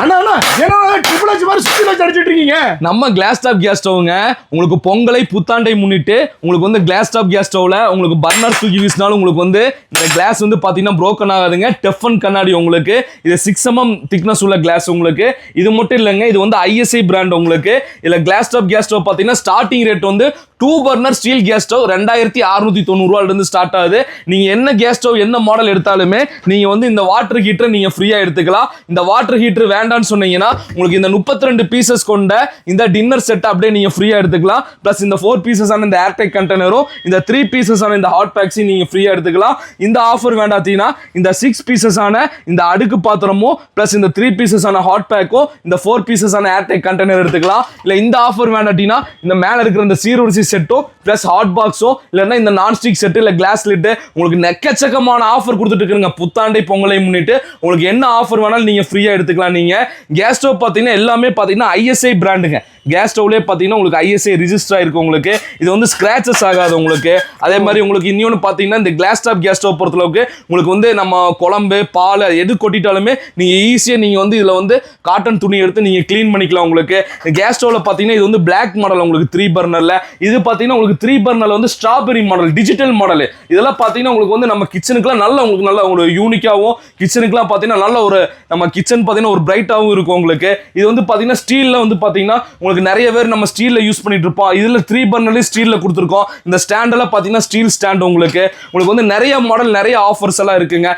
அண்ணா அண்ணா ஏன்னா ட்ரிபிள் மாதிரி சுத்தி வச்சு அடிச்சிட்டு இருக்கீங்க. நம்ம கிளாஸ் டாப் கேஸ் ஸ்டவ்ங்க உங்களுக்கு பொங்கலை புத்தாண்டை முன்னிட்டு உங்களுக்கு வந்து கிளாஸ் டாப் கேஸ் ஸ்டவ்ல உங்களுக்கு பர்னர் தூக்கி வீசினாலும் உங்களுக்கு வந்து இந்த கிளாஸ் வந்து பார்த்தீங்கன்னா ப்ரோக்கன் ஆகாதுங்க. டெஃபன் கண்ணாடி உங்களுக்கு. இது சிக்ஸ் எம்எம் திக்னஸ் உள்ள கிளாஸ் உங்களுக்கு. இது மட்டும் இல்லைங்க இது வந்து ஐஎஸ்ஐ பிராண்ட் உங்களுக்கு. இதுல கிளாஸ் டாப் கேஸ் ஸ்டவ் பார்த்தீங்கன்னா ஸ்டார்டிங் ரேட் வந்து two burner steel gas stove ரெண்டாயிரத்தி அறுநூத்தி தொண்ணூறுவாயிலிருந்து ஸ்டார்ட் ஆகுது. நீங்கள் என்ன கேஸ் ஸ்டவ் என்ன மாடல் எடுத்தாலுமே நீங்கள் வந்து இந்த வாட்டர் ஹீட்டரை நீங்கள் ஃப்ரீயாக எடுத்துக்கலாம். இந்த வாட்டர் ஹீட்டர் வேண்டாம்னு சொன்னீங்கன்னா உங்களுக்கு இந்த முப்பத்தி ரெண்டு பீசஸ் கொண்ட இந்த டின்னர் செட் அப்படியே நீங்கள் ஃப்ரீயாக எடுத்துக்கலாம். ப்ளஸ் இந்த ஃபோர் பீசஸான இந்த ஏர்டெக் கண்டெய்னரும் இந்த த்ரீ பீசஸான இந்த ஹாட் பேக்ஸையும் நீங்கள் ஃப்ரீயாக எடுத்துக்கலாம். இந்த ஆஃபர் வேண்டாத்தீங்கன்னா இந்த சிக்ஸ் பீசஸான இந்த அடுக்கு பாத்திரமும் ப்ளஸ் இந்த த்ரீ பீசஸான ஹாட் பேக்கும் இந்த ஃபோர் பீசஸான ஏர்டெக் கண்டெய்னர் எடுத்துக்கலாம். இல்லை இந்த ஆஃபர் வேண்டாட்டினா இந்த மேலே இருக்கிற இந்த சீரோரிசி செட்டோ ப்ளஸ் ஹாட் பாக்ஸோ இல்லைன்னா இந்த நான்ஸ்டிக் செட்டு இல்லை கிளாஸ் லிட்டு உங்களுக்கு நெக்கச்சக்கமான ஆஃபர் கொடுத்துட்டு இருக்குங்க. புத்தாண்டை பொங்கலை முன்னிட்டு உங்களுக்கு என்ன ஆஃபர் வேணாலும் நீங்கள் ஃப்ரீயாக எடுத்துக்கலாம் நீங்கள் கேஸ் ஸ்டவ் பார்த்தீங்கன்னா எல்லாமே பார்த்தீங்கன்னா ஐஎஸ்ஐ பிராண்டுங்க கேஸ் ஸ்டவ்லேயே பார்த்தீங்கன்னா உங்களுக்கு ஐஎஸ்ஐ ரிஜிஸ்டர் ஆயிருக்கு உங்களுக்கு. இது வந்து ஸ்க்ராச்சஸ் ஆகாது உங்களுக்கு. அதே மாதிரி உங்களுக்கு இன்னொன்று பார்த்தீங்கன்னா இந்த கிளாஸ் டாப் கேஸ் ஸ்டவ் பொறுத்தளவுக்கு உங்களுக்கு வந்து நம்ம குழம்பு பால் எது கொட்டிட்டாலுமே நீங்கள் ஈஸியாக நீங்கள் வந்து இதில் வந்து காட்டன் துணி எடுத்து நீங்கள் க்ளீன் பண்ணிக்கலாம் உங்களுக்கு. கேஸ் ஸ்டவ்வில் பார்த்தீங்கன்னா இது வந்து பிளாக் மாடல் உங்களுக்கு த்ரீ பர்னரில் இது பார்த்தீங்கன்னா உங்களுக்கு த்ரீ பர்னரில் வந்து ஸ்ட்ராபெரி மாடல் டிஜிட்டல் மாடல் இதெல்லாம் பார்த்தீங்கன்னா உங்களுக்கு வந்து நம்ம கிச்சனுக்குலாம் நல்ல உங்களுக்கு நல்ல ஒரு யூனிக்காகவும் கிச்சனுக்குலாம் பார்த்தீங்கன்னா நல்ல ஒரு நம்ம கிச்சன் பார்த்தீங்கன்னா ஒரு லைட்டாகவும் இருக்கும் உங்களுக்கு. இது வந்து பார்த்தீங்கன்னா ஸ்டீலில் வந்து பார்த்தீங்கன்னா உங்களுக்கு நிறைய பேர் நம்ம ஸ்டீலில் யூஸ் பண்ணிட்டு இருப்போம். இதில் த்ரீ பர்னர்லேயும் ஸ்டீலில் கொடுத்துருக்கோம். இந்த ஸ்டாண்டெல்லாம் பார்த்தீங்கன்னா ஸ்டீல் ஸ்டாண்ட் உங்களுக்கு. உங்களுக்கு வந்து நிறைய மாடல் நிறைய ஆஃபர்ஸ் எல்லாம் இருக்குங்க.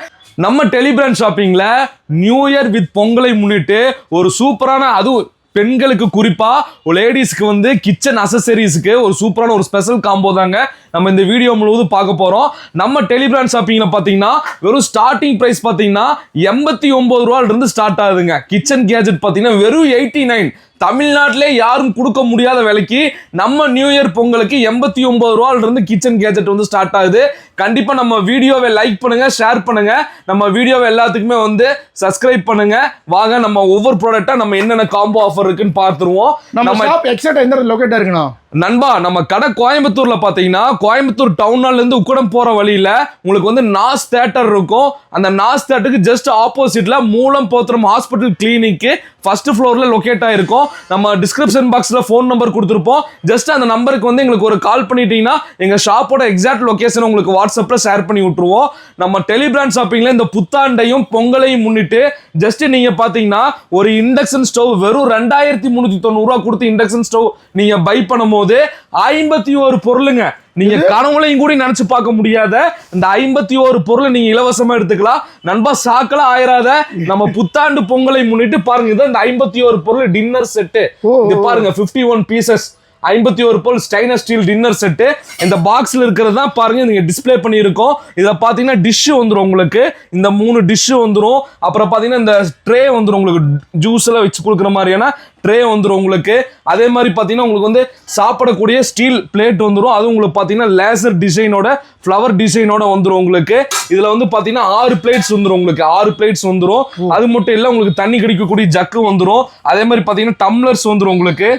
நம்ம டெலிபிராண்ட் ஷாப்பிங்கில் நியூ இயர் வித் பொங்கலை முன்னிட்டு ஒரு சூப்பரான அதுவும் பெண்களுக்கு குறிப்பா லேடிஸ்க்கு வந்து கிச்சன் அசசரிஸ்க்கு ஒரு சூப்பரான ஒரு ஸ்பெஷல் காம்போ தாங்க நம்ம இந்த வீடியோ முழுவதும் பார்க்க போறோம். நம்ம டெலிபிராண்ட் ஷாப்பிங்ல பாத்தீங்கன்னா வெறும் ஸ்டார்டிங் பிரைஸ் பாத்தீங்கன்னா எண்பத்தி ஒன்பது ரூபாயில இருந்து ஸ்டார்ட் ஆகுதுங்க. கிச்சன் கேஜெட் பாத்தீங்கன்னா வெறும் எயிட்டி நைன் தமிழ்நாட்டிலே யாரும் கொடுக்க முடியாத விலைக்கு நம்ம நியூ இயர் பொங்கலுக்கு எண்பத்தி ஒன்பது ரூபாயிலிருந்து கிச்சன் கேஜெட் வந்து ஸ்டார்ட் ஆகுது. கண்டிப்பா நம்ம வீடியோவை லைக் பண்ணுங்க ஷேர் பண்ணுங்க. நம்ம வீடியோவை எல்லாத்துக்குமே வந்து சப்ஸ்கிரைப் பண்ணுங்க. வாங்க நம்ம ஒவ்வொரு ப்ராடக்ட்டா நம்ம என்னென்ன காம்போ ஆஃபர் இருக்குன்னு பார்த்துருவோம். நம்ம ஷாப் எக்ஸாக்டா எந்த லொகேட்டா இருக்குண்ணா நண்பா நம்ம கடை கோயம்புத்தூர்ல பாத்தீங்கன்னா கோயம்புத்தூர் டவுன்ல இருந்து உக்கடம் போற வழியில உங்களுக்கு வந்து நாஸ் தேட்டர் இருக்கும். அந்த நாஸ் தேட்டருக்கு ஜஸ்ட் ஆப்போசிட்ல மூலம் போத்திரம் ஹாஸ்பிட்டல் கிளினிக்கு ஃபர்ஸ்ட் ஃப்ளோர்ல லொகேட் ஆயிருக்கும். நம்ம டிஸ்கிரிப்ஷன் பாக்ஸ்ல ஃபோன் நம்பர் கொடுத்துருப்போம். ஜஸ்ட் அந்த நம்பருக்கு வந்து எங்களுக்கு ஒரு கால் பண்ணிட்டீங்கன்னா எங்க ஷாப்போட எக்ஸாக்ட் லொகேஷன் உங்களுக்கு வாட்ஸ்அப்ல ஷேர் பண்ணி விட்டுருவோம். நம்ம டெலிபிராண்ட் ஷாப்பிங்ல இந்த புத்தாண்டையும் பொங்கலையும் முன்னிட்டு ஜஸ்ட் நீங்க பாத்தீங்கன்னா ஒரு இண்டக்ஷன் ஸ்டவ் வெறும் ரெண்டாயிரத்தி முந்நூத்தி தொண்ணூறு ரூபா கொடுத்து இண்டக்ஷன் ஸ்டவ் நீங்க பை பண்ணும்போது ஐம்பத்தி ஒரு பொருளுங்க. நீங்க கனவுலையும் கூட நினைச்சு பார்க்க முடியாத இந்த ஐம்பத்தி ஒரு பொருளை நீங்க இலவசமா எடுத்துக்கலாம். நண்பா சாக்கெல்லாம் ஆயிராத நம்ம புத்தாண்டு பொங்கலை முன்னிட்டு பாருங்க இதான் இந்த ஐம்பத்தி ஒரு பொருள் டின்னர் செட்டு பாருங்க 51 ஒன் பீசஸ் ஐம்பத்தி ஒரு bowl stainless steel dinner set இந்த பாக்ஸில் இருக்கிறது தான் பாருங்க நீங்கள் டிஸ்ப்ளே பண்ணியிருக்கோம். இதில் பார்த்தீங்கன்னா டிஷ்ஷு வந்துடும் உங்களுக்கு. இந்த மூணு டிஷ்ஷு வந்துடும் அப்புறம் பார்த்தீங்கன்னா இந்த ட்ரே வந்துடும் உங்களுக்கு. ஜூஸ் எல்லாம் வச்சு கொடுக்குற மாதிரியான ட்ரே வந்துடும் உங்களுக்கு. அதே மாதிரி பார்த்தீங்கன்னா உங்களுக்கு வந்து சாப்பிடக்கூடிய ஸ்டீல் பிளேட் வந்துடும் அது உங்களுக்கு பார்த்தீங்கன்னா லேசர் டிசைனோட ஃப்ளவர் டிசைனோட வந்துடும் உங்களுக்கு. இதில் வந்து பார்த்தீங்கன்னா ஆறு பிளேட்ஸ் வந்துடும் உங்களுக்கு. ஆறு பிளேட்ஸ் வந்துடும் அது மட்டும் இல்லை உங்களுக்கு தண்ணி கிடைக்கக்கூடிய ஜக்கு வந்துடும் அதே மாதிரி பார்த்தீங்கன்னா டம்ளர்ஸ் வந்துடும் உங்களுக்கு.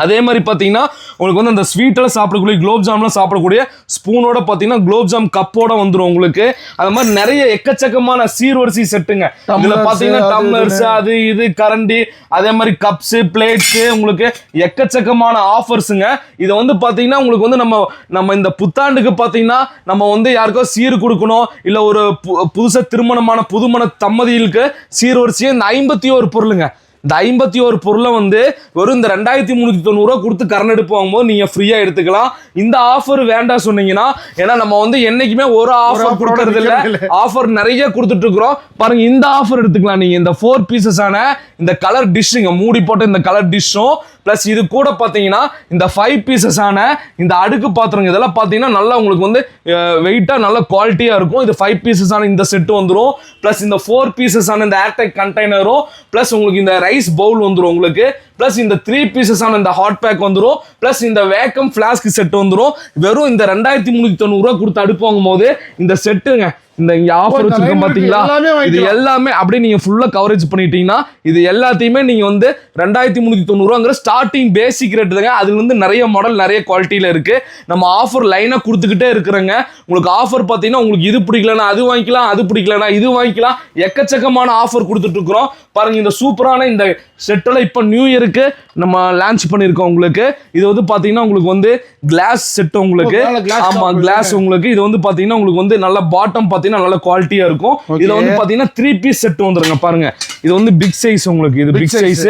அதே மாதிரி பார்த்தீங்கன்னா உங்களுக்கு வந்து அந்த ஸ்வீட்டெல்லாம் சாப்பிடக்கூடிய குலோப் ஜாம்லாம் சாப்பிடக்கூடிய ஸ்பூனோட பார்த்தீங்கன்னா குலோப் ஜாம் கப்போட வந்துடும் உங்களுக்கு. அது மாதிரி நிறைய எக்கச்சக்கமான சீர்வரிசை செட்டுங்க. இதுல பார்த்தீங்கன்னா அது டம்ளர்ஸ் அது இது கரண்டி அதே மாதிரி கப்ஸ் பிளேட்ஸ் உங்களுக்கு எக்கச்சக்கமான ஆஃபர்ஸுங்க இதை வந்து பார்த்தீங்கன்னா உங்களுக்கு வந்து நம்ம நம்ம இந்த புத்தாண்டுக்கு பார்த்தீங்கன்னா நம்ம வந்து யாருக்கோ சீர் கொடுக்கணும் இல்லை ஒரு பு- புதுசா திருமணமான புதுமண தம்பதிகளுக்கு சீர்வரிசையை இந்த ஐம்பத்தி ஒரு பொருளுங்க. இந்த ஐம்பத்தி ஒரு பொருளை வந்து வெறும் இந்த ரெண்டாயிரத்தி முந்நூற்றி தொண்ணூறுரூவா கொடுத்து கரண்ட் எடுப்பு வாங்கும்போது நீங்கள் ஃப்ரீயாக எடுத்துக்கலாம். இந்த ஆஃபர் வேண்டாம் சொன்னீங்கன்னா ஏன்னா நம்ம வந்து என்னைக்குமே ஒரு ஆஃபர் கொடுக்கறது இல்ல. ஆஃபர் நிறைய கொடுத்துட்டு இருக்கிறோம் பாருங்க இந்த ஆஃபர் எடுத்துக்கலாம் நீங்க. இந்த ஃபோர் பீசஸான இந்த கலர் டிஷ்ஷுங்க மூடி போட்ட இந்த கலர் டிஷ்ஷும் ப்ளஸ் இது கூட பார்த்தீங்கன்னா இந்த ஃபைவ் பீசஸான இந்த அடுக்கு பாத்திரங்க இதெல்லாம் பார்த்தீங்கன்னா நல்லா உங்களுக்கு வந்து வெயிட்டாக நல்ல குவாலிட்டியாக இருக்கும். இது ஃபைவ் பீசஸான இந்த செட்டு வந்துடும் ப்ளஸ் இந்த ஃபோர் பீசஸான இந்த ஏர்டெக் கண்டெய்னரும் ப்ளஸ் உங்களுக்கு இந்த ரைஸ் பவுல் வந்துடும் உங்களுக்கு. ப்ளஸ் இந்த த்ரீ பீசஸான இந்த ஹாட் பேக் வந்துடும் ப்ளஸ் இந்த வேக்கம் ஃப்ளாஸ்க் செட் வந்துடும் வெறும் இந்த ரெண்டாயிரத்தி முந்நூற்றி தொண்ணூறுரூவா கொடுத்து அடுப்பு வாங்கும் போது இந்த செட்டுங்க இந்த இங்க ஆஃபர் வச்சிருக்கோம் பாத்தீங்களா? இது. எல்லாமே அப்படியே நீங்க ஃபுல்லா கவரேஜ் பண்ணிட்டீங்கன்னா இது எல்லாத்தையுமே நீங்க வந்து ரெண்டாயிரத்தி முந்நூத்தி தொண்ணூறுவாங்கிற ஸ்டார்டிங் பேசிக் ரேட் தாங்க. அதுல வந்து நிறைய மாடல் நிறைய குவாலிட்டியில இருக்கு. நம்ம ஆஃபர் லைனா கொடுத்துக்கிட்டே இருக்கிறோங்க. உங்களுக்கு ஆஃபர் பாத்தீங்கன்னா உங்களுக்கு இது பிடிக்கலனா அது வாங்கிக்கலாம் அது பிடிக்கலனா இது வாங்கிக்கலாம். எக்கச்சக்கமான ஆஃபர் கொடுத்துட்டு இருக்கிறோம். பாருங்க இந்த சூப்பரான இந்த செட்டில் இப்போ நியூ இயருக்கு நம்ம லான்ச் பண்ணியிருக்கோம் உங்களுக்கு. இது வந்து பாத்தீங்கன்னா உங்களுக்கு வந்து கிளாஸ் செட் உங்களுக்கு. ஓ, மேல glass ஆமா top கிளாஸ் உங்களுக்கு. இது வந்து பாத்தீங்கன்னா உங்களுக்கு வந்து நல்ல பாட்டம் பாத்தீங்கன்னா நல்ல குவாலிட்டியா இருக்கும். இதுல வந்து பாத்தீங்கன்னா த்ரீ பீஸ் செட் வந்துருங்க பாருங்க. இது வந்து பிக் சைஸ் உங்களுக்கு இது பிக். சைஸ்.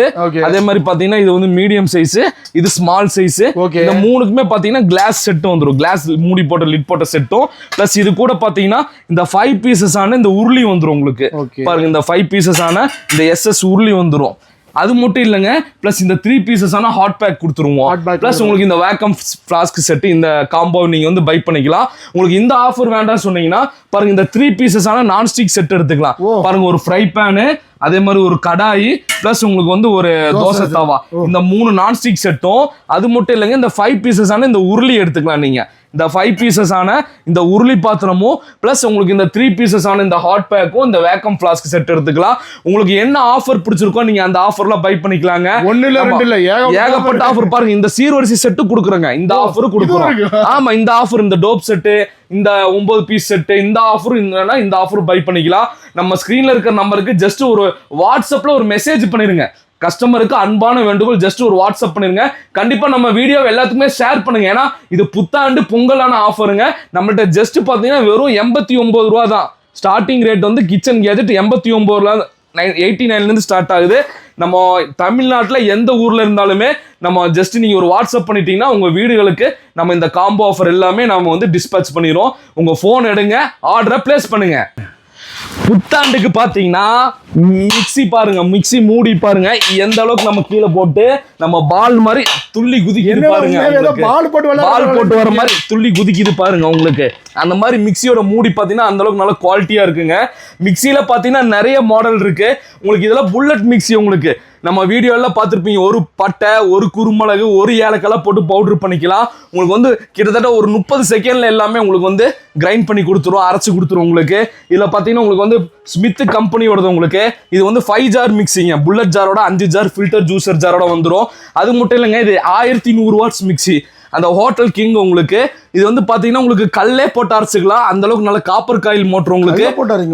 அதே மாதிரி பாத்தீங்கன்னா இது வந்து மீடியம் சைஸ் இது ஸ்மால் சைஸ். இந்த மூணுக்குமே பாத்தீங்கன்னா கிளாஸ் செட் வந்துரும். கிளாஸ் மூடி போட்ட லிட் போட்ட செட்டும் பிளஸ் இது கூட பாத்தீங்கன்னா இந்த ஃபைவ் பீசஸ் ஆன இந்த உருளி வந்துரும் உங்களுக்கு. பாருங்க இந்த ஃபைவ் பீசஸ் ஆன இந்த எஸ்எஸ் உருளி வந்துரும். அது மட்டும் இல்லைங்க. ப்ளஸ் இந்த த்ரீ பீசஸ் ஆன ஹாட் பேக் கொடுத்துருவோம். ப்ளஸ் உங்களுக்கு இந்த வேக்கம் ஃப்ளாஸ்க் செட் இந்த காம்போ நீங்க வந்து பை பண்ணிக்கலாம். உங்களுக்கு இந்த ஆஃபர் வேண்டாம் சொன்னீங்கன்னா பாருங்க இந்த த்ரீ பீசஸ் ஆன நான்ஸ்டிக் செட் எடுத்துக்கலாம். பாருங்க ஒரு ஃப்ரை பேனு அதே மாதிரி ஒரு கடாயி ப்ளஸ் உங்களுக்கு வந்து ஒரு தோசை. தவா. இந்த மூணு நான்ஸ்டிக் செட்டும் அது மட்டும் இல்லைங்க இந்த ஃபைவ் பீசஸ் ஆன இந்த உருளி எடுத்துக்கலாம் நீங்க. இந்த ஃபைவ் பீசஸ் ஆன இந்த உருளி பாத்திரமும் ப்ளஸ் உங்களுக்கு இந்த த்ரீ பீசஸ் ஆன இந்த ஹாட் பேக்கும் இந்த வேக்கம் ஃப்ளாஸ்க் செட் எடுத்துக்கலாம். உங்களுக்கு என்ன ஆஃபர் பிடிச்சிருக்கோ நீங்க அந்த ஆஃபர்ல பை பண்ணிக்கலாங்க. ஒண்ணு இல்ல. ரெண்டு இல்ல ஏகப்பட்ட ஆஃபர் பாருங்க இந்த சீர்வரிசை செட்டு கொடுக்குறோங்க. இந்த ஆஃபர் கொடுக்குறோம். ஆமா இந்த ஆஃபர் இந்த டோப் செட்டு இந்த ஒன்பது பீஸ் செட்டு இந்த ஆஃபர் இல்லைன்னா இந்த ஆஃபர் பை பண்ணிக்கலாம். நம்ம ஸ்கிரீன்ல இருக்கிற நம்பருக்கு ஜஸ்ட் ஒரு வாட்ஸ்அப்ல ஒரு மெசேஜ் பண்ணிருங்க. கஸ்டமருக்கு அன்பான வேண்டுகோள் ஜஸ்ட் ஒரு வாட்ஸ்அப் பண்ணிருங்க. கண்டிப்பா நம்ம வீடியோ எல்லாத்துக்குமே ஷேர் பண்ணுங்க. ஏன்னா இது புத்தாண்டு பொங்கலான ஆஃபருங்க நம்மள்ட்ட ஜஸ்ட் பாத்தீங்கன்னா வெறும் எண்பத்தி ஒன்பது ரூபா தான். ஸ்டார்டிங் ரேட் வந்து கிச்சன் கேஜெட் எண்பத்தி ஒன்பதுல நைன் எயிட்டி நைன்லேருந்து ஸ்டார்ட் ஆகுது. நம்ம தமிழ்நாட்டில் எந்த ஊரில் இருந்தாலுமே நம்ம ஜஸ்ட் நீங்கள் ஒரு வாட்ஸ்அப் பண்ணிட்டீங்கன்னா உங்கள் வீடுகளுக்கு நம்ம இந்த காம்போ ஆஃபர் எல்லாமே நம்ம வந்து டிஸ்பேச் பண்ணிடுவோம் உங்கள் ஃபோன் எடுங்க ஆர்டரை ப்ளேஸ் பண்ணுங்கள் புத்தாண்டுக்கு பார்த்தீங்கன்னா மிக்ஸி பாருங்க மிக்ஸி மூடி பாருங்க. எந்த அளவுக்கு நம்ம கீழே போட்டு நம்ம பால் மாதிரி துள்ளி குதிக்குது பாருங்க. பால் போட்டு பால் போட்டு வர மாதிரி துள்ளி குதிக்குது பாருங்க உங்களுக்கு. அந்த மாதிரி மிக்ஸியோட மூடி பார்த்தீங்கன்னா அந்த அளவுக்கு நல்ல குவாலிட்டியா இருக்குங்க. மிக்ஸியில பார்த்தீங்கன்னா நிறைய மாடல் இருக்கு. உங்களுக்கு இதெல்லாம் புல்லட் மிக்ஸி உங்களுக்கு. நம்ம வீடியோலாம் பார்த்துருப்பீங்க ஒரு பட்டை ஒரு குருமிளகு ஒரு ஏலக்கெல்லாம் போட்டு பவுடர் பண்ணிக்கலாம். உங்களுக்கு வந்து கிட்டத்தட்ட ஒரு முப்பது செகண்ட்ல எல்லாமே உங்களுக்கு வந்து கிரைண்ட் பண்ணி கொடுத்துரும் அரைச்சு கொடுத்துரும் உங்களுக்கு. இதில் பார்த்தீங்கன்னா உங்களுக்கு வந்து ஸ்மித் கம்பெனியோடது உங்களுக்கு. இது வந்து ஃபைவ் ஜார் மிக்ஸிங்க புல்லட் ஜாரோட அஞ்சு ஜார் ஃபில்டர் ஜூசர் ஜாரோட வந்துடும் அது மட்டும் இல்லைங்க இது ஆயிரத்தி நூறு வாட்ஸ் மிக்ஸி அந்த ஹோட்டல் கிங் உங்களுக்கு. இது வந்து பாத்தீங்கன்னா உங்களுக்கு கல்லே போட்டு அரைச்சிக்கலாம். அந்த அளவுக்கு நல்ல காப்பர் காயில் மோட்டர் உங்களுக்கு?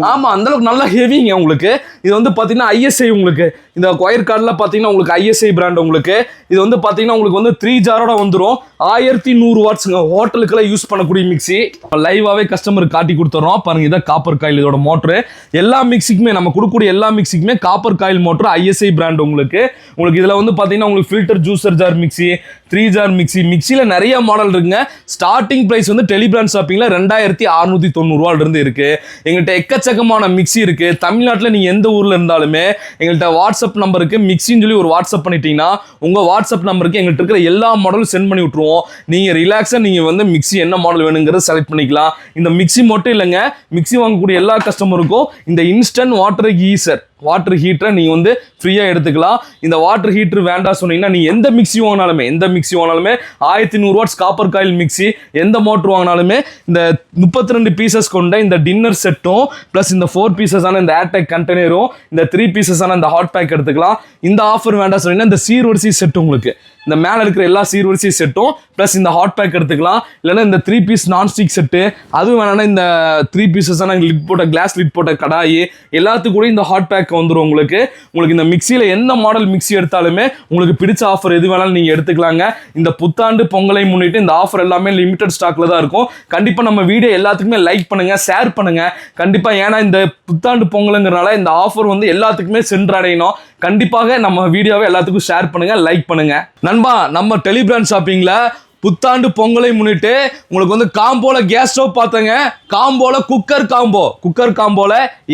ஆமா அந்த அளவுக்கு நல்லா ஹெவிங்க உங்களுக்கு. இது வந்து பாத்தீங்கன்னா ஐஎஸ்ஐ உங்களுக்கு. இந்த கொயர் கார்டில் பார்த்தீங்கன்னா உங்களுக்கு ஐஎஸ்ஐ பிராண்ட் உங்களுக்கு. இது வந்து பார்த்தீங்கன்னா உங்களுக்கு வந்து த்ரீ ஜாரோட வந்துடும் ஆயிரத்தி நூறு வாட்ஸுங்க ஹோட்டலுக்கெல்லாம் யூஸ் பண்ணக்கூடிய மிக்ஸி லைவாகவே கஸ்டமருக்கு காட்டி கொடுத்துறோம். பாருங்கள் இதான் காப்பர் காயில் இதோட மோட்ரு எல்லா மிக்ஸிக்குமே நம்ம கொடுக்கக்கூடிய எல்லா மிக்ஸிக்குமே copper coil motor ISI brand உங்களுக்கு. உங்களுக்கு இதில் வந்து பார்த்தீங்கன்னா உங்களுக்கு filter juicer jar mixie three jar mixie மிக்ஸியில் நிறைய மாடல் இருக்குங்க. ஸ்டார்டிங் ப்ரைஸ் வந்து டெலிபிராண்ட் ஷாப்பிங்கில் ரெண்டாயிரத்தி அறுநூத்தி தொண்ணூறுவாலிருந்து இருக்குது எங்கள்கிட்ட எக்கச்சக்கமான மிக்ஸி இருக்குது தமிழ்நாட்டில் நீங்கள் எந்த ஊரில் இருந்தாலுமே எங்கள்கிட்ட வாட்ஸ்அப் நம்பருக்கு மிக்ஸின்னு சொல்லி ஒரு வாட்ஸ்அப் பண்ணிட்டீங்கன்னா உங்கள் வாட்ஸ்அப் நம்பருக்கு எங்கள்கிட்ட இருக்கிற எல்லா மாடலும் சென்ட் பண்ணி விட்ருவோம் நீங்கள் ரிலாக்ஸாக நீங்கள் வந்து மிக்ஸி என்ன மாடல் வேணுங்கிறத செலக்ட் பண்ணிக்கலாம். இந்த மிக்ஸி மட்டும் இல்லைங்க மிக்ஸி வாங்கக்கூடிய எல்லா கஸ்டமருக்கும் இந்த இன்ஸ்டன்ட் வாட்டர் கீசர் வாட்டர் ஹீட்டரை நீங்கள் வந்து ஃப்ரீயாக எடுத்துக்கலாம். இந்த வாட்டர் ஹீட்டர் வேண்டாம் சொன்னீங்கன்னா நீ எந்த மிக்ஸி வாங்கினாலுமே எந்த மிக்ஸி வாங்கினாலுமே ஆயிரத்தி நூறு வாட்ஸ் காப்பர் காயில் மிக்ஸி எந்த மோட்ரு வாங்கினாலுமே இந்த முப்பத்தி ரெண்டு பீசஸ் கொண்ட இந்த டின்னர் செட்டும் ப்ளஸ் இந்த ஃபோர் பீசஸான இந்த ஏர்டெக் கண்டெய்னரும் இந்த த்ரீ பீசஸான இந்த ஹாட் பேக் எடுத்துக்கலாம். இந்த ஆஃபர் வேண்டாம் சொன்னீங்கன்னா இந்த சீர்வரிசை செட் உங்களுக்கு. இந்த மேலே இருக்கிற எல்லா சீர்வரிசை செட்டும் ப்ளஸ் இந்த ஹாட் பேக் எடுத்துக்கலாம். இல்லைன்னா இந்த த்ரீ பீஸ் நான்ஸ்டிக் செட்டு அதுவும் வேணாம்னா இந்த த்ரீ பீசஸான லிட் போட்ட கிளாஸ் லிட் போட்ட கடாயி எல்லாத்துக்கும் கூட இந்த ஹாட் பேக் வந்துடும் உங்களுக்கு. உங்களுக்கு இந்த மிக்சியில் எந்த மாடல் மிக்ஸி எடுத்தாலுமே உங்களுக்கு பிடிச்ச ஆஃபர் எது வேணாலும் நீங்கள் எடுத்துக்கலாங்க. இந்த புத்தாண்டு பொங்கலை முன்னிட்டு இந்த ஆஃபர் எல்லாமே லிமிடெட் ஸ்டாக்ல தான் இருக்கும். கண்டிப்பாக நம்ம வீடியோ எல்லாத்துக்குமே லைக் பண்ணுங்க ஷேர் பண்ணுங்க. கண்டிப்பாக ஏன்னா இந்த புத்தாண்டு பொங்கலுங்கிறனால இந்த ஆஃபர் வந்து எல்லாத்துக்குமே சென்றடையணும். கண்டிப்பாக நம்ம வீடியோவை எல்லாத்துக்கும் ஷேர் பண்ணுங்க லைக் பண்ணுங்க. நண்பா நம்ம டெலிபிராண்ட் ஷாப்பிங்கில் புத்தாண்டு பொங்கலை முன்னிட்டு உங்களுக்கு வந்து காம்போல கேஸ் ஸ்டவ் பார்த்தங்க. காம்போல குக்கர் காம்போ குக்கர் காம்போல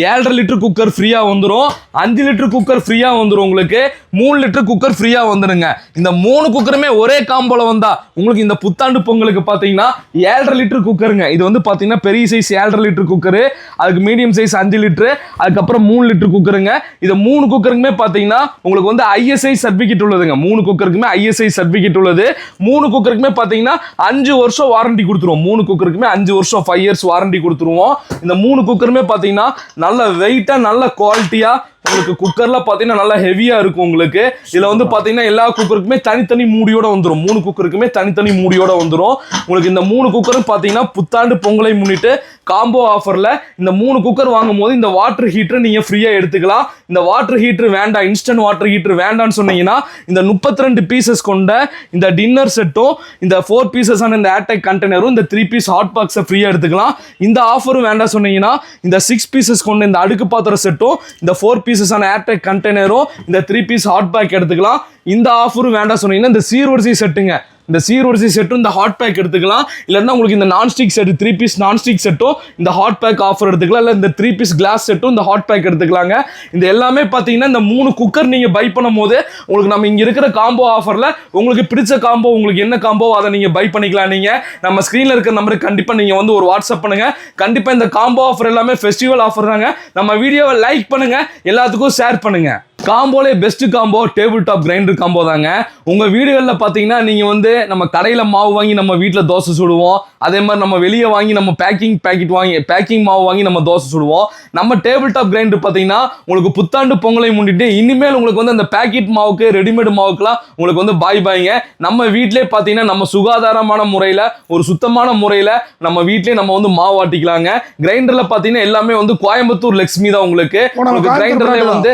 ஏழரை லிட்டர் குக்கர் ஃப்ரீயாக வந்துடும் அஞ்சு லிட்டர் குக்கர் ஃப்ரீயாக வந்துடும் உங்களுக்கு. மூணு லிட்டர் குக்கர் ஃப்ரீயாக வந்துடுங்க இந்த மூணு குக்கருமே ஒரே காம்போல வந்தா உங்களுக்கு இந்த புத்தாண்டு பொங்கலுக்கு பார்த்தீங்கன்னா ஏழரை லிட்டர் குக்கருங்க இது வந்து பார்த்தீங்கன்னா பெரிய சைஸ் ஏழரை லிட்டர் குக்கரு அதுக்கு மீடியம் சைஸ் அஞ்சு லிட்டரு அதுக்கப்புறம் மூணு லிட்டர் குக்கருங்க இது மூணு குக்கருக்குமே பார்த்தீங்கன்னா உங்களுக்கு வந்து ஐஎஸ்ஐ சர்டிஃபிகேட் உள்ளதுங்க. மூணு குக்கருக்குமே ஐஎஸ்ஐ சர்டிஃபிகேட் உள்ளது. மூணு குக்கருக்குமே பாத்தீங்கன்னா அஞ்சு வருஷம் வாரண்டி கொடுத்துருவோம். மூணு குக்கருக்குமே அஞ்சு வருஷம் ஃபைவ் இயர்ஸ் வாரண்டி கொடுத்துருவோம். இந்த மூணு குக்கருமே பார்த்தீங்கன்னா நல்ல வெயிட்டாக நல்ல குவாலிட்டியா உங்களுக்கு குக்கர்ல பாத்தீங்கன்னா நல்லா ஹெவியா இருக்கும் உங்களுக்கு. இதுல வந்து பாத்தீங்கன்னா எல்லா குக்கருக்குமே தனித்தனி மூடியோட வந்துடும் மூணு குக்கருக்குமே தனித்தனி மூடியோட வந்துடும் உங்களுக்கு இந்த மூணு குக்கரும் பாத்தீங்கன்னா புத்தாண்டு பொங்கலை முன்னிட்டு காம்போ ஆஃபர்ல இந்த மூணு குக்கர் வாங்கும் போது இந்த வாட்டர் ஹீட்டர் நீங்க ஃப்ரீயா எடுத்துக்கலாம். இந்த வாட்டர் ஹீட்டர் வேண்டாம் இன்ஸ்டன்ட் வாட்டர் ஹீட்டர் வேண்டாம்னு சொன்னீங்கன்னா இந்த முப்பத்தி ரெண்டு பீசஸ் கொண்ட இந்த டின்னர் செட்டும் இந்த ஃபோர் பீசஸான இந்த ஏர்டெக் கண்டெய்னரும் இந்த த்ரீ பீஸ் ஹாட் பாக்ஸை ஃப்ரீயா எடுத்துக்கலாம். இந்த ஆஃபரும் வேண்டாம் சொன்னீங்கன்னா இந்த சிக்ஸ் பீசஸ் கொண்ட இந்த அடுக்கு பாத்திர செட்டும் இந்த ஃபோர் பீஸ் பீசஸான ஏர்டெக் கண்டெய்னரும் இந்த த்ரீ பீஸ் ஹாட் பேக் எடுத்துக்கலாம். இந்த ஆஃபரும் வேண்டாம் சொன்னீங்கன்னா இந்த சீர்வரிசை செட்டுங்க இந்த சீர்வரிசை செட்டும் இந்த ஹாட் பேக் எடுத்துக்கலாம். இல்லைன்னா உங்களுக்கு இந்த nonstick set three piece nonstick செட்டும் இந்த ஹாட் பேக் ஆஃபர் எடுத்துக்கலாம். இல்லை இந்த த்ரீ பீஸ் கிளாஸ் செட்டும் இந்த ஹாட் பேக் எடுத்துக்கலாங்க. இந்த எல்லாமே பார்த்தீங்கன்னா இந்த மூணு குக்கர் நீங்கள் பை பண்ணும் போது உங்களுக்கு நம்ம இங்கே இருக்கிற காம்போ ஆஃபரில் உங்களுக்கு பிடிச்ச காம்போ உங்களுக்கு என்ன காம்போ அதை நீங்கள் பை பண்ணிக்கலாம் நீங்கள் நம்ம ஸ்க்ரீனில் இருக்கிற நம்பருக்கு கண்டிப்பாக நீங்கள் வந்து ஒரு வாட்ஸ்அப் பண்ணுங்கள் கண்டிப்பாக இந்த காம்போ ஆஃபர் எல்லாமே ஃபெஸ்டிவல் ஆஃபர் தாங்க. நம்ம வீடியோவை லைக் பண்ணுங்கள் எல்லாத்துக்கும் ஷேர் பண்ணுங்கள் காம்போலே best combo table top grinder combo தாங்க. உங்கள் வீடுகளில் பார்த்தீங்கன்னா நீங்கள் வந்து நம்ம கடையில் மாவு வாங்கி நம்ம வீட்டில் தோசை சுடுவோம். அதே மாதிரி நம்ம வெளியே வாங்கி நம்ம பேக்கிங் பேக்கெட் வாங்கி பேக்கிங் மாவு வாங்கி நம்ம தோசை சுடுவோம். நம்ம டேபிள் டாப் கிரைண்டர் பார்த்தீங்கன்னா உங்களுக்கு புத்தாண்டு பொங்கலை முன்னிட்டு இனிமேல் உங்களுக்கு வந்து அந்த பேக்கெட் மாவுக்கு ரெடிமேட் மாவுக்குலாம் உங்களுக்கு வந்து பாய் பாய்ங்க நம்ம வீட்டிலே பார்த்தீங்கன்னா நம்ம சுகாதாரமான முறையில் ஒரு சுத்தமான முறையில் நம்ம வீட்டிலே நம்ம வந்து மாவு ஆட்டிக்கலாங்க. கிரைண்டரில் பார்த்தீங்கன்னா எல்லாமே வந்து கோயம்புத்தூர் லெக்ஸ்மி தான் உங்களுக்கு. உங்களுக்கு கோயம்புத்தூர் கிரைண்டர்ல brand வந்து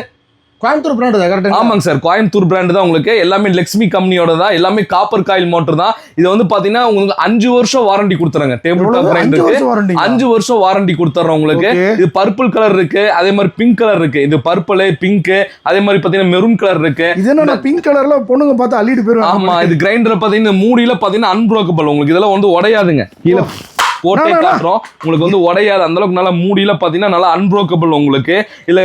கோயம்புத்தூர் பிராண்ட் கரெக்டாக ஆமாங்க சார் கோயம்புத்தூர் பிராண்ட் தான் உங்களுக்கு. எல்லாமே லக்ஷ்மி கம்பெனியோட தான் எல்லாமே காப்பர் காயில் மோட்டர் தான். இது வந்து பாத்தீங்கன்னா உங்களுக்கு அஞ்சு வருஷம் வாரண்டி கொடுத்துறாங்க. டேபிள் டாப் கிரைண்டருக்கு அஞ்சு வருஷம் வாரண்டி கொடுத்துறோம் உங்களுக்கு. இது பர்பிள் கலர் இருக்கு அதே மாதிரி பிங்க் கலர் இருக்கு. இது பர்பிள் பிங்க் அதே மாதிரி பாத்தீங்கன்னா மெரூன் கலர் இருக்கு. இது என்ன பிங்க் கலர்ல பொண்ணுங்க பார்த்து அள்ளிட்டு போயிருவாங்க ஆமா இது கிரைண்டர் பாத்தீங்கன்னா மூடியில பாத்தீங்கன்னா அன்ப்ரோக்கபிள் உங்களுக்கு இதெல்லாம் வந்து உடையாதுங்க. கீழே போட்டே. காட்டுறோம். உங்களுக்கு வந்து உடையாது. அந்த அளவுக்கு நல்லா மூடியில பாத்தீங்கன்னா நல்லா அன்ப்ரோக்கபிள் உங்களுக்கு. இல்ல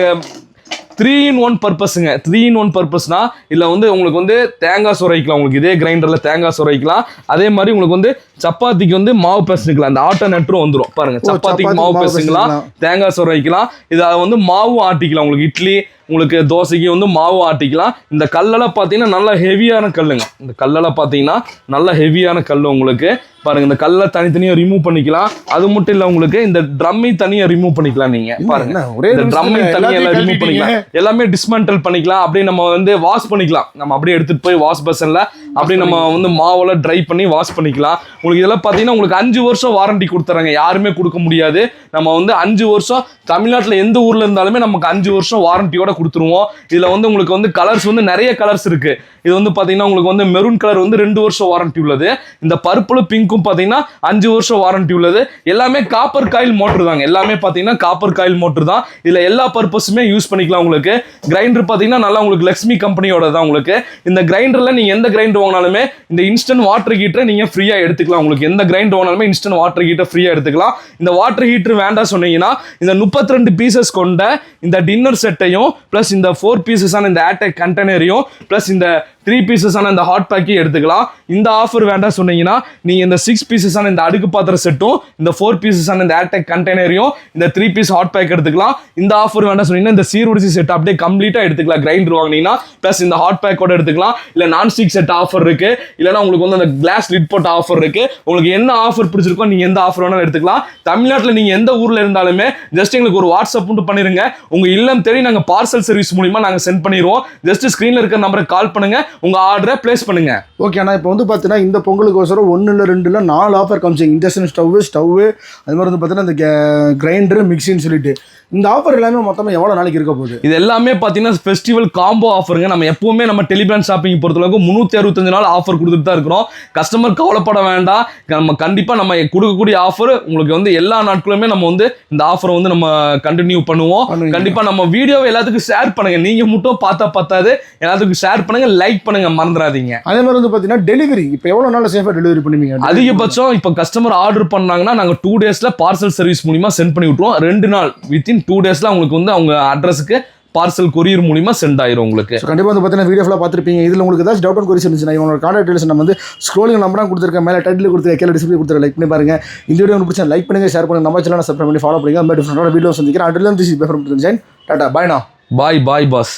த்ரீ இன் ஒன் பர்பஸுங்க த்ரீ இன் ஒன் பர்பஸ்னா இதில் வந்து உங்களுக்கு வந்து தேங்காய் சுரைக்கலாம். உங்களுக்கு இதே கிரைண்டரில் தேங்காய் சுரைக்கலாம். அதே மாதிரி உங்களுக்கு வந்து சப்பாத்திக்கு வந்து மாவு பிசைக்கலாம் அந்த ஆட்டோ நெட்ரும் வந்துடும் பாருங்க. சப்பாத்திக்கு மாவு பிசைக்கலாம். தேங்காய் சுரைக்கலாம். இது வந்து மாவும் ஆட்டிக்கலாம். உங்களுக்கு இட்லி உங்களுக்கு தோசைக்கு வந்து மாவு ஆட்டிக்கலாம். இந்த கல்லெல்லாம் பார்த்தீங்கன்னா நல்ல ஹெவியான கல்லுங்க. இந்த கல்லெல்லாம் பார்த்தீங்கன்னா நல்ல ஹெவியான கல் உங்களுக்கு. பாருங்க இந்த கல்லை தனித்தனியாக ரிமூவ் பண்ணிக்கலாம். அது மட்டும் இல்லை உங்களுக்கு இந்த ட்ரம்மை தனியாக ரிமூவ் பண்ணிக்கலாம் நீங்க. பாருங்க. ஒரே இந்த ட்ரம்மை தனியாக ரிமூவ். பண்ணிக்கலாம். எல்லாமே டிஸ்மேண்டல் பண்ணிக்கலாம். அப்படியே நம்ம வந்து வாஷ் பண்ணிக்கலாம். நம்ம அப்படியே எடுத்துட்டு போய் வாஷ் பர்சன்ல அப்படியே நம்ம வந்து மாவெல்லாம் ட்ரை பண்ணி வாஷ் பண்ணிக்கலாம். உங்களுக்கு இதெல்லாம் பார்த்தீங்கன்னா உங்களுக்கு அஞ்சு வருஷம் வாரண்டி கொடுத்துறாங்க. யாருமே கொடுக்க முடியாது. நம்ம வந்து அஞ்சு வருஷம் தமிழ்நாட்டில் எந்த ஊர்ல இருந்தாலுமே நமக்கு அஞ்சு வருஷம் வாரண்டியோட கொடுத்துருவோம். இதுல வந்து உங்களுக்கு வந்து கலர்ஸ் வந்து நிறைய கலர்ஸ் இருக்கு. இது வந்து பாத்தீங்கன்னா உங்களுக்கு வந்து மெரூன் கலர் வந்து ரெண்டு வருஷம் வாரண்டி உள்ளது. இந்த பர்பிளும் பிங்க்கும் பாத்தீங்கன்னா அஞ்சு வருஷம் வாரண்டி உள்ளது. எல்லாமே காப்பர் காயில் மோட்டர் தாங்க. எல்லாமே பார்த்தீங்கன்னா காப்பர் காயில் மோட்டர் தான். இதுல எல்லா பர்பஸுமே யூஸ் பண்ணிக்கலாம் உங்களுக்கு. கிரைண்டர் பார்த்தீங்கன்னா நல்லா உங்களுக்கு லக்ஷ்மி கம்பெனியோட தான் உங்களுக்கு. இந்த கிரைண்டரில் நீங்கள் எந்த கிரைண்டர் வாங்கினாலுமே இந்த இன்ஸ்டன்ட் வாட்டர் ஹீட்டரை நீங்கள் ஃப்ரீயா எடுத்துக்கலாம் உங்களுக்கு. எந்த கிரைண்டர் வாங்கினாலுமே இன்ஸ்டன்ட் வாட்டர் ஹீட்டர் ஃப்ரீயாக எடுத்துக்கலாம். இந்த வாட்டர் ஹீட்டர் வேண்டாம் சொன்னீங்கன்னா இந்த முப்பத்தி ரெண்டு பீசஸ் கொண்ட இந்த டின்னர் செட்டையும் ப்ளஸ் இந்த ஃபோர் பீசஸான இந்த ஏர்டெக் கண்டெய்னரையும் ப்ளஸ் இந்த த்ரீ பீசஸான இந்த ஹாட் பேக்கையும் எடுத்துக்கலாம். இந்த ஆஃபர் வேண்டாம் சொன்னீங்கன்னா நீங்கள் இந்த சிக்ஸ் பீசஸான இந்த அடுக்கு பாத்திர செட்டும் இந்த ஃபோர் பீசஸான இந்த ஏர்டெக் கண்டெய்னரையும் இந்த த்ரீ பீஸ் ஹாட் பேக் எடுத்துக்கலாம். இந்த ஆஃபர் வேண்டாம் சொன்னீங்கன்னா இந்த சீர்வரிசை செட் அப்படியே கம்ப்ளீட்டாக எடுத்துக்கலாம். கிரைண்டர் வாங்கினீங்கன்னா ப்ளஸ் இந்த ஹாட் பேக்கோட எடுத்துக்கலாம். இல்ல நான்ஸ்டிக் செட் ஆஃபர் இருக்குது இல்லைன்னா உங்களுக்கு வந்து அந்த கிளாஸ் லிட் போட்ட ஆஃபர் இருக்குது உங்களுக்கு என்ன ஆஃபர் பிடிச்சிருக்கோ நீங்கள் எந்த ஆஃபர் வேணாலும் எடுத்துக்கலாம். தமிழ்நாட்டில் நீங்கள் எந்த ஊரில் இருந்தாலுமே ஜஸ்ட் எங்களுக்கு ஒரு வாட்ஸ்அப் மட்டும் பண்ணிருங்க. உங்கள் இல்லம் தேடி நாங்கள் பார்சல் சர்வீஸ் மூலிமா நாங்கள் சென்ட் பண்ணிடுவோம் ஜஸ்ட் ஸ்க்ரீனில் இருக்க நம்பருக்கு கால் பண்ணுங்கள் உங்க ஆர்டரை பிளேஸ் பண்ணுங்க. ஓகே அண்ணா இப்போ வந்து பார்த்தீங்கன்னா இந்த பொங்கலுக்கோசரம் ஒன்று இல்லை ரெண்டு இல்லை நாலு ஆஃபர் காமிச்சிங்க இண்டக்ஷன் ஸ்டவ்வு ஸ்டவ்வு அது மாதிரி வந்து பார்த்தீங்கன்னா இந்த கிரைண்டரு மிக்சின்னு சொல்லிட்டு. இந்த ஆஃபர் எல்லாமே மொத்தமாக எவ்வளோ நாளைக்கு இருக்க போகுது? இது எல்லாமே பார்த்தீங்கன்னா ஃபெஸ்டிவல் காம்போ ஆஃபருங்க நம்ம எப்பவுமே நம்ம டெலிபிராண்ட் ஷாப்பிங் பொறுத்தளவுக்கு முந்நூற்றி அறுபத்தஞ்சு நாள் ஆஃபர் கொடுத்துட்டு தான் இருக்கிறோம். கஸ்டமர் கவலைப்பட வேண்டாம். நம்ம கண்டிப்பாக நம்ம கொடுக்கக்கூடிய ஆஃபர் உங்களுக்கு வந்து எல்லா நாட்களுமே நம்ம வந்து இந்த ஆஃபரை வந்து நம்ம கண்டினியூ பண்ணுவோம். கண்டிப்பாக நம்ம வீடியோவை எல்லாத்துக்கும் ஷேர் பண்ணுங்க. நீங்க மட்டும் பார்த்தா பத்தாது. எல்லாத்துக்கும் ஷேர் பண்ணுங்க. லைக் பண்ணுங்க மறந்துடாதீங்க. அதே மாதிரி வந்து பார்த்தீங்கன்னா டெலிவரி இப்போ எவ்வளோ நாள் சேஃபாக டெலிவரி பண்ணுவீங்க? அதிகபட்சம் இப்போ கஸ்டமர் ஆர்டர் பண்ணாங்கன்னா நாங்கள் டூ டேஸ்ல பார்சல் சர்வீஸ் மூலியமா சென்ட் பண்ணி விட்டுருவோம். ரெண்டு நாள் வித்தின் டூ டேஸ்ல உங்களுக்கு வந்து அவங்க அட்ரஸுக்கு பார்சல் கொரியர் மூலியமா சென்ட் ஆயிரும் உங்களுக்கு. கண்டிப்பாக வந்து பார்த்தீங்கன்னா வீடியோ ஃபுல்லாக பார்த்துருப்பீங்க. இதில் உங்களுக்கு ஏதாச்சும் டவுட் அண்ட் கொரிஸ் இருந்துச்சுன்னா இவங்களோட கான்டாக்ட் டீல்ஸ் நம்ம வந்து ஸ்க்ரோலிங் நம்பராக கொடுத்துருக்கேன் மேலே டைட்டில் கொடுத்துருக்க கீழே டிஸ்பிளே கொடுத்துருக்க லைக் பண்ணி பாருங்க. இந்த வீடியோ உங்களுக்கு பிடிச்சா லைக் பண்ணுங்க ஷேர் பண்ணுங்க. நம்ம சேனல் சப்ஸ்கிரைப் பண்ணி ஃபாலோ பண்ணுங்க. அந்த டிஃப்ரெண்டான வீடியோ சந்திக்கிறேன் அட்லாம் திஸ் பெஃபர் டாட்டா பாய் நான் பாய் பாய் பாஸ்